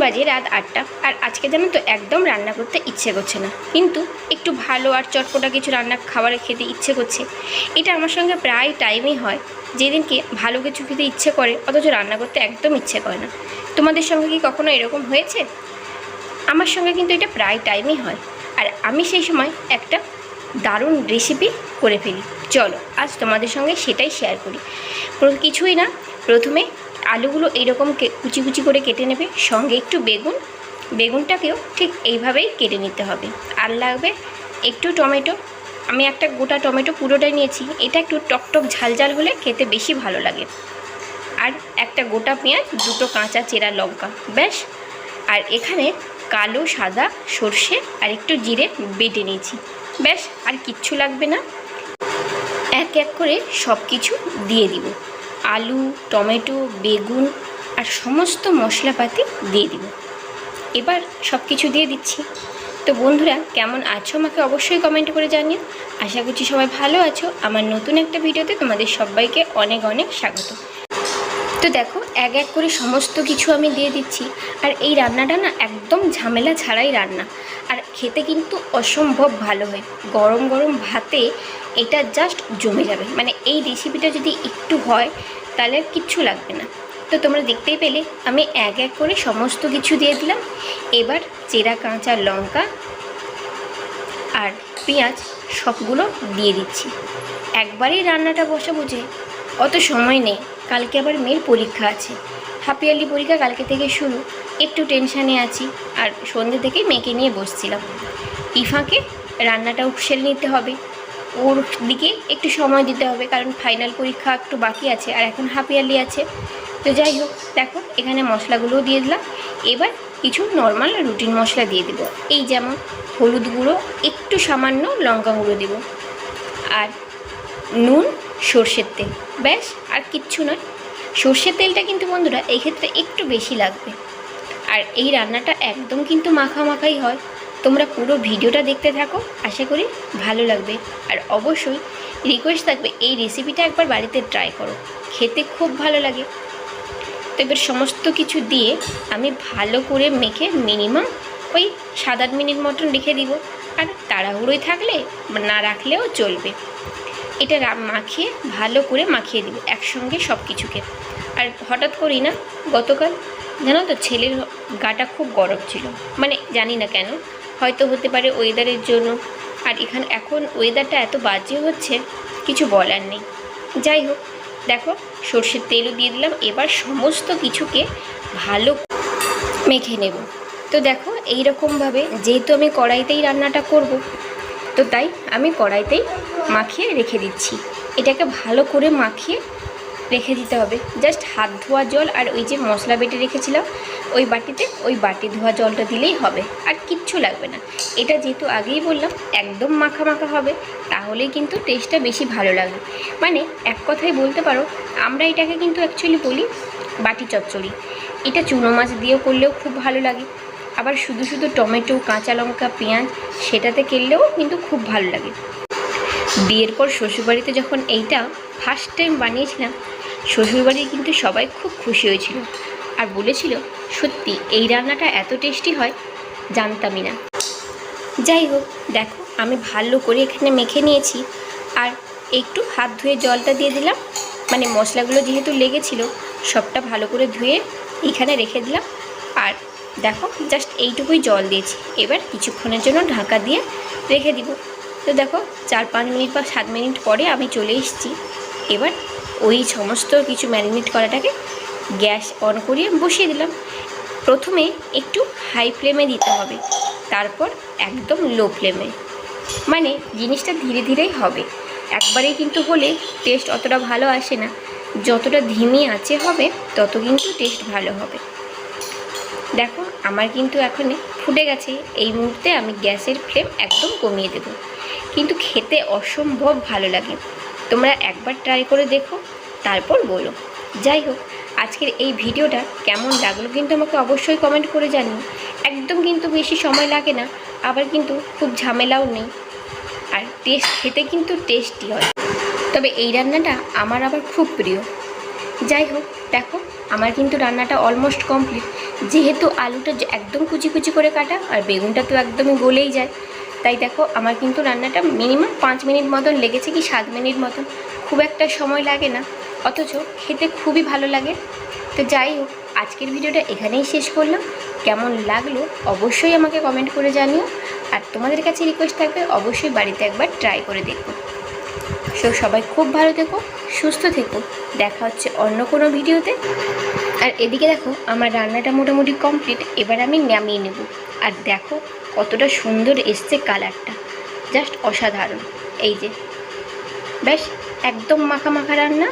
বাজে রাত আটটা। আর আজকে জানো তো একদম রান্না করতে ইচ্ছে করছে না। কিন্তু একটু ভালো আর চটপটা কিছু রান্না খাবার খেতে ইচ্ছে করছে। এটা আমার সঙ্গে প্রায় টাইমই হয়। যেদিনকে ভালো কিছু খেতে ইচ্ছে করে, অথচ রান্না করতে একদম ইচ্ছে করে না। তোমাদের সঙ্গে কি কখনো এরকম হয়েছে? আমার সঙ্গে কিন্তু এটা প্রায় টাইমই হয়। আর আমি সেই সময় একটা দারুণ রেসিপি করে ফেলি। চলো, আজ তোমাদের সঙ্গে সেটাই শেয়ার করি। কিছুই না, প্রথমে আলুগুলো এইরকম কুচি কুচি করে কেটে নেবে, সঙ্গে একটু বেগুন। বেগুনটাকেও ঠিক এইভাবেই কেটে নিতে হবে। আর লাগবে একটু টমেটো। আমি একটা গোটা টমেটো পুরোটাই নিয়েছি। এটা একটু টকটক ঝাল ঝাল হলে খেতে বেশি ভালো লাগে। আর একটা গোটা পেঁয়াজ, দুটো কাঁচা চেরা লঙ্কা, ব্যাস। আর এখানে কালো, সাদা, সর্ষে আর একটু জিরে বেটে নিয়েছি। ব্যাস, আর কিচ্ছু লাগবে না। এক এক করে সব কিছু দিয়ে দিব। আলু, টমেটো, বেগুন আর সমস্ত মশলাপাতি দিয়ে দিব। এবার সব কিছু দিয়ে দিচ্ছি। তো বন্ধুরা, কেমন আছো আমাকে অবশ্যই কমেন্ট করে জানিও। আশা করছি সবাই ভালো আছো। আমার নতুন একটা ভিডিওতে তোমাদের সবাইকে অনেক অনেক স্বাগত। তো দেখো, এক এক করে সমস্ত কিছু আমি দিয়ে দিচ্ছি। আর এই রান্নাটা না একদম ঝামেলা ছাড়াই রান্না। আর খেতে কিন্তু অসম্ভব ভালো হয়। গরম গরম ভাতে এটা জাস্ট জমে যাবে। মানে এই রেসিপিটা যদি একটু হয়, তাহলে কিচ্ছু লাগবে না। তো তোমরা দেখতেই পেলে, আমি এক এক করে সমস্ত কিছু দিয়ে দিলাম। এবার চেরা, কাঁচা লঙ্কা আর পেঁয়াজ সবগুলো দিয়ে দিচ্ছি। একবারেই রান্নাটা বসাবো যে, অত সময় নেই। কালকে আবার মেয়ের পরীক্ষা আছে। হাফ ইয়ারলি পরীক্ষা কালকে থেকে শুরু। একটু টেনশানে আছি আর সন্ধ্যে থেকেই মেয়েকে নিয়ে বসছিলাম। ইফাকে রান্নাটাও সেরে নিতে হবে। ওর দিকে একটু সময় দিতে হবে কারণ ফাইনাল পরীক্ষা একটু বাকি আছে আর এখন হাফ ইয়ারলি আছে। তো যাই হোক, দেখো, এখানে মশলাগুলোও দিয়ে দিলাম। এবার কিছু নর্মাল রুটিন মশলা দিয়ে দিব। এই যেমন হলুদ গুঁড়ো, একটু সামান্য লঙ্কা গুঁড়ো দেবো। আর নুন সর্ষের তেল। ব্যাস, আর কিচ্ছু নয়। সর্ষের তেলটা কিন্তু বন্ধুরা এই ক্ষেত্রে একটু বেশি লাগবে। আর এই রান্নাটা একদম কিন্তু মাখা মাখাই হয়। তোমরা পুরো ভিডিওটা দেখতে থাকো, আশা করি ভালো লাগবে। আর অবশ্যই রিকোয়েস্ট থাকবে, এই রেসিপিটা একবার বাড়িতে ট্রাই করো। খেতে খুব ভালো লাগে। তো এবার সমস্ত কিছু দিয়ে আমি ভালো করে মেখে মিনিমাম ওই সাত আট মিনিট মতন রেখে দিব। আর তাড়াহুড়োই থাকলে, না রাখলেও চলবে। এটা মাখিয়ে ভালো করে মাখিয়ে দিব, একসঙ্গে সব কিছুকে আর হঠাৎ করেই না, গতকাল জানো তো ছেলের গাটা খুব গরম ছিল। মানে জানি না কেন, হয়তো হতে পারে ওয়েদারের জন্য। আর এখানে এখন ওয়েদারটা এত বাজে হচ্ছে, কিছু বলার নেই। যাই হোক, দেখো, সর্ষের তেলও দিয়ে দিলাম, এবার সমস্ত কিছুকে ভালো মেখে নেব। তো দেখো এই রকমভাবে যেহেতু আমি কড়াইতেই রান্নাটা করব, তো তাই আমি কড়াইতেই মাখিয়ে রেখে দিচ্ছি। এটাকে ভালো করে মাখিয়ে রেখে দিতে হবে। জাস্ট হাত ধোয়া জল আর ওই যে মশলা বেটে রেখেছিলাম, ওই বাটিতে ওই বাটি ধোয়া জলটা দিলেই হবে। আর কিচ্ছু লাগবে না। এটা যেহেতু আগেই বললাম, একদম মাখা মাখা হবে, তাহলেই কিন্তু টেস্টটা বেশি ভালো লাগবে। মানে এক কথায় বলতে পারো, আমরা এটাকে কিন্তু অ্যাকচুয়ালি বলি বাটি চচ্চড়ি। এটা চুনো মাছ দিয়েও করলেও খুব ভালো লাগে। আবার শুধু শুধু টমেটো, কাঁচা লঙ্কা, পেঁয়াজ, সেটাতে করলেও কিন্তু খুব ভালো লাগে। বিয়ের পর শ্বশুরবাড়িতে যখন এইটা ফার্স্ট টাইম বানিয়েছিলাম শ্বশুরবাড়ি কিন্তু সবাই খুব খুশি হয়েছিল আর বলেছিল, সত্যি, এই রান্নাটা এত টেস্টি হয়? জানতামই না। যাই হোক, দেখো, আমি ভালো করে এখানে মেখে নিয়েছি আর একটু হাত ধুয়ে জলটা দিয়ে দিলাম। মানে মশলাগুলো যেহেতু লেগেছিল, সবটা ভালো করে ধুয়ে এখানে রেখে দিলাম। আর দেখো জাস্ট এইটুকুই জল দিয়েছি। এবার কিছুক্ষণের জন্য ঢাকা দিয়ে রেখে দিব। তো দেখো, চার পাঁচ মিনিট বা সাত মিনিট পরে আমি চলে এসেছি। এবার ওই সমস্ত কিছু ম্যারিনেট করাটাকে গ্যাস অন করিয়ে বসিয়ে দিলাম। প্রথমে একটু হাই ফ্লেমে দিতে হবে, তারপর একদম লো ফ্লেমে। মানে জিনিসটা ধীরে ধীরেই হবে। একবারেই কিন্তু হলে টেস্ট অতটা ভালো আসে না। যতটা ধিমি আছে হবে, তত কিন্তু টেস্ট ভালো হবে। দেখো, আমার কিন্তু এখন ফুটে গেছে। এই মুহূর্তে আমি গ্যাসের ফ্লেম একদম কমিয়ে দেব। কিন্তু খেতে অসম্ভব ভালো লাগে। তোমরা একবার ট্রাই করে দেখো, তারপর বলো। যাই হোক, আজকের এই ভিডিওটা কেমন লাগল কিন্তু আমাকে অবশ্যই কমেন্ট করে জানিও। একদম কিন্তু বেশি সময় লাগে না, আবার কিন্তু খুব ঝামেলাও নেই। আর টেস্ট খেতে কিন্তু টেস্টি হয়। তবে এই রান্নাটা আমার আবার খুব প্রিয়। যাই হোক, দেখো, আমার কিন্তু রান্নাটা অলমোস্ট কমপ্লিট যেহেতু আলুটা একদম কুচি কুচি করে কাটা, আর বেগুনটা তো একদমই গলেই যায়। তাই দেখো, আমার কিন্তু রান্নাটা মিনিমাম পাঁচ মিনিট মতন লেগেছে কি সাত মিনিট মতন। খুব একটা সময় লাগে না। অথচ খেতে খুবই ভালো লাগে। তো যাই হোক, আজকের ভিডিওটা এখানেই শেষ করলাম। কেমন লাগল অবশ্যই আমাকে কমেন্ট করে জানিও। আর তোমাদের কাছে রিকোয়েস্ট থাকবে, অবশ্যই বাড়িতে একবার ট্রাই করে দেখো। সো সবাই খুব ভালো থেকো, সুস্থ থেকো। দেখা হচ্ছে অন্য কোনো ভিডিওতে। আর এদিকে দেখো, আমার রান্নাটা মোটামুটি কমপ্লিট এবার আমি নামিয়ে নেব। আর দেখো কতটা সুন্দর এসছে কালারটা। জাস্ট অসাধারণ। এই যে, ব্যাস একদম মাখা মাখা রান্না।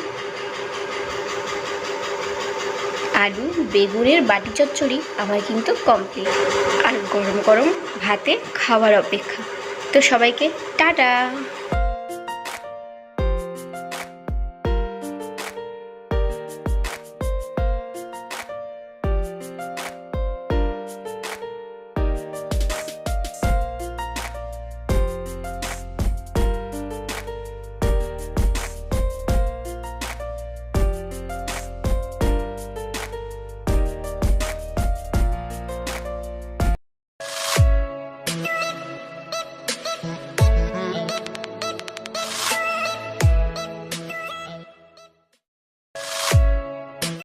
আলু, বেগুনের বাটি চচ্চড়ি আমার কিন্তু কমপ্লিট আর গরম গরম ভাতে খাওয়ার অপেক্ষা। তো সবাইকে টাটা।